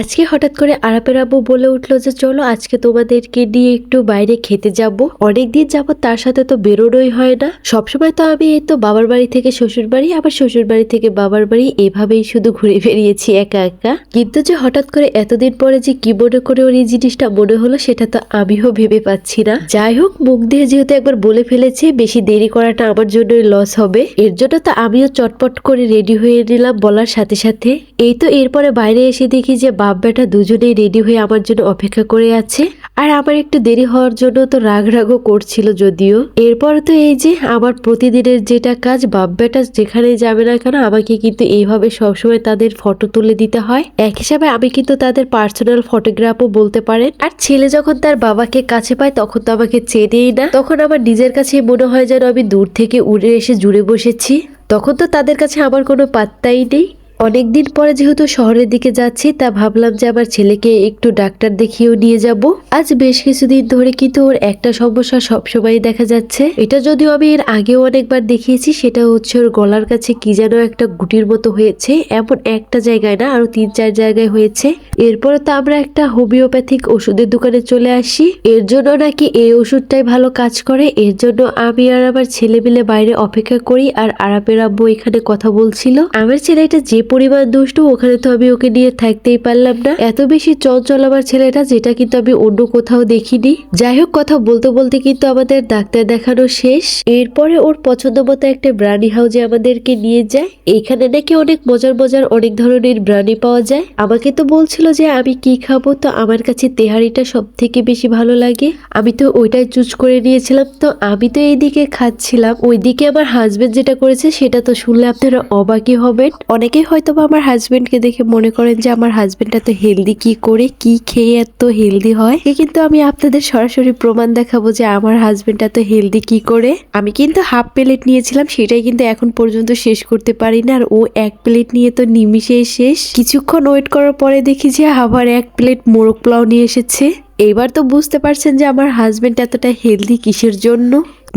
আজকে হঠাৎ করে আরাপের আব্বু বলে উঠল যে, চলো আজকে তোমাদেরকে নিয়ে একটু বাইরে খেতে যাব। অনেক দিন যাব তার সাথে তো বেরোনোই হয় না। সবসময় তো আমি এই তো বাবার বাড়ি থেকে শ্বশুর বাড়ি, আবার শ্বশুর বাড়ি থেকে বাবার বাড়ি, এভাবেই শুধু ঘুরে বেরিয়েছি একা একা। কিন্তু যে হঠাৎ করে এতদিন পরে যে কি মনে করে ওর এই জিনিসটা মনে হলো, সেটা তো আমিও ভেবে পাচ্ছি না। যাই হোক, মুখ দিয়ে যেহেতু একবার বলে ফেলেছি, বেশি দেরি করাটা আমার জন্য লস হবে। এর জন্য তো আমিও চটপট করে রেডি হয়ে নিলাম বলার সাথে সাথে। এই তো এরপরে বাইরে এসে দেখি যে বাপ বেটা দুজনেই রেডি হয়ে আমার জন্য অপেক্ষা করে আছে। আর আমার একটু দেরি হওয়ার জন্য তো রাগ রাগও করছিল যদিও। এরপর তো এই যে আমার প্রতিদিনের যেটা কাজ বাপ বেটা যেখানে যাবে না কেন, আমাকে কিন্তু এইভাবে সবসময় তাদের ফটো তুলে দিতে হয়। এক হিসাবে আমি কিন্তু তাদের পার্সোনাল ফটোগ্রাফও বলতে পারেন। আর ছেলে যখন তার বাবাকে কাছে পায়, তখন তো আমাকে চেনেই না। তখন আমার নিজের কাছে মনে হয় যেন আমি দূর থেকে উড়ে এসে জুড়ে বসেছি। তখন তো তাদের কাছে আমার কোনো পাত্তাই নেই। অনেকদিন পরে যেহেতু শহরের দিকে যাচ্ছি, তা ভাবলাম যে আমার ছেলেকে একটু ডাক্তার দেখিয়েও নিয়ে যাব। আজ বেশ কিছুদিন ধরে কিন্তু ওর একটা সমস্যা সবসময় দেখা যাচ্ছে। এটা যদিও আমি এর আগেও অনেকবার দেখিয়েছি, সেটা হচ্ছে ওর গলার কাছে কি যেন একটা গুটির মতো হয়েছে। এমন একটা জায়গায় না, আরও তিন চার জায়গায় হয়েছে। এরপরে তো আমরা একটা হোমিওপ্যাথিক ওষুধের দোকানে চলে আসি। এর জন্য নাকি এই ওষুধটাই ভালো কাজ করে। এর জন্য আমি আর আমার ছেলে মিলে বাইরে অপেক্ষা করি, আর আরাপের আব্বু এখানে কথা বলছিল। আমার ছেলে এটা যে পরিমাণ দুষ্ট, ওখানে তো আমি ওকে নিয়ে থাকতেই পারলাম না। এত বেশি চঞ্চল আমার ছেলেটা, যেটা কিন্তু আমি অন্য কোথাও দেখিনি। যাই হোক, কথা বলতে বলতে কিন্তু আমাদের ডাক্তার দেখানো শেষ। এরপরে ওর পছন্দ মতো একটা ব্রানি হাউজে আমাদেরকে নিয়ে যায়। এখানে নাকি অনেক মজার মজার, অনেক ধরনের ব্রানি পাওয়া যায়। আমাকে তো বলছিল যে, আমি কি খাব? তো আমার কাছে তেহারিটা সব থেকে বেশি ভালো লাগে। আমি তো ওইটাই চুজ করে নিয়েছিলাম। তো আমি তো এইদিকে খাচ্ছিলাম। ওইদিকে আমার হাজবেন্ড যেটা করেছে, সেটা তো শুনলে আপনারা অবাকই হবেন। অনেকেই হয়তো বা আমার হাজবেন্ডকে দেখে মনে করেন যে আমার হাজবেন্ড এত হেলদি কি করে, কি খেয়ে এত হেলদি হয়। এ কিন্তু আমি আপনাদের সরাসরি প্রমাণ দেখাবো যে আমার হাজবেন্ড এত হেলদি কি করে। আমি কিন্তু হাফ প্লেট নিয়েছিলাম, সেটাই কিন্তু এখন পর্যন্ত শেষ করতে পারি না। আর ও এক প্লেট নিয়ে তো নিমিশেই শেষ। কিছুক্ষণ ওয়েট করার পরে দেখি যে আবার এক প্লেট মোরগ পোলাও নিয়ে এসেছে। এইবার তো বুঝতে পারছেন যে আমার হাজবেন্ড এতটা হেলদি কিসের জন্য।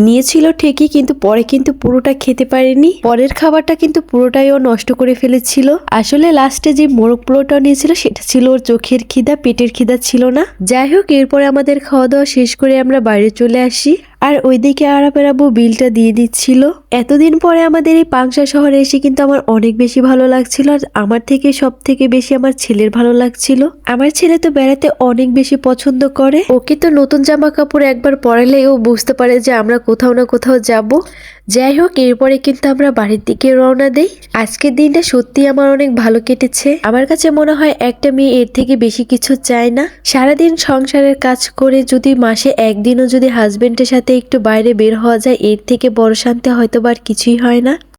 নিয়েছিল ঠিকই, কিন্তু পরে কিন্তু পুরোটা খেতে পারেনি। পরের খাবারটা কিন্তু পুরোটাই ও নষ্ট করে ফেলেছিল। আসলে লাস্টে যে মোরগ পুরোটা নিয়েছিল, সেটা ছিল ওর চোখের খিদা, পেটের খিদা ছিল না। যাই হোক, এরপরে আমাদের খাওয়া দাওয়া শেষ করে আমরা বাইরে চলে আসি। আর ওইদিকে আরাপের আব্বু বিলটা দিয়ে দিচ্ছিল। এতদিন পরে আমাদের এই পাংশা শহরে এসে কিন্তু আমার অনেক বেশি ভালো লাগছিল আর আমার থেকে সব থেকে বেশি আমার ছেলের ভালো লাগছিল। আমার ছেলে তো বেড়াতে অনেক বেশি পছন্দ করে। ওকে তো নতুন জামা কাপড় একবার পরালে ও বুঝতে পারে যে আমরা কোথাও না কোথাও যাব। যাই হোক, এরপরে কিন্তু আমরা বাড়ির দিকে রওনা দেই। আজকের দিনটা সত্যি আমার অনেক ভালো কেটেছে। আমার কাছে মনে হয় একটা মেয়ে এর থেকে বেশি কিছু চায় না। সারাদিন সংসারের কাজ করে যদি মাসে একদিনও যদি হাজবেন্ডের সাথে একটু বাইরে বের হওয়া যায় এর থেকে বড় শান্তি হয়তো আর কিছুই হয় না।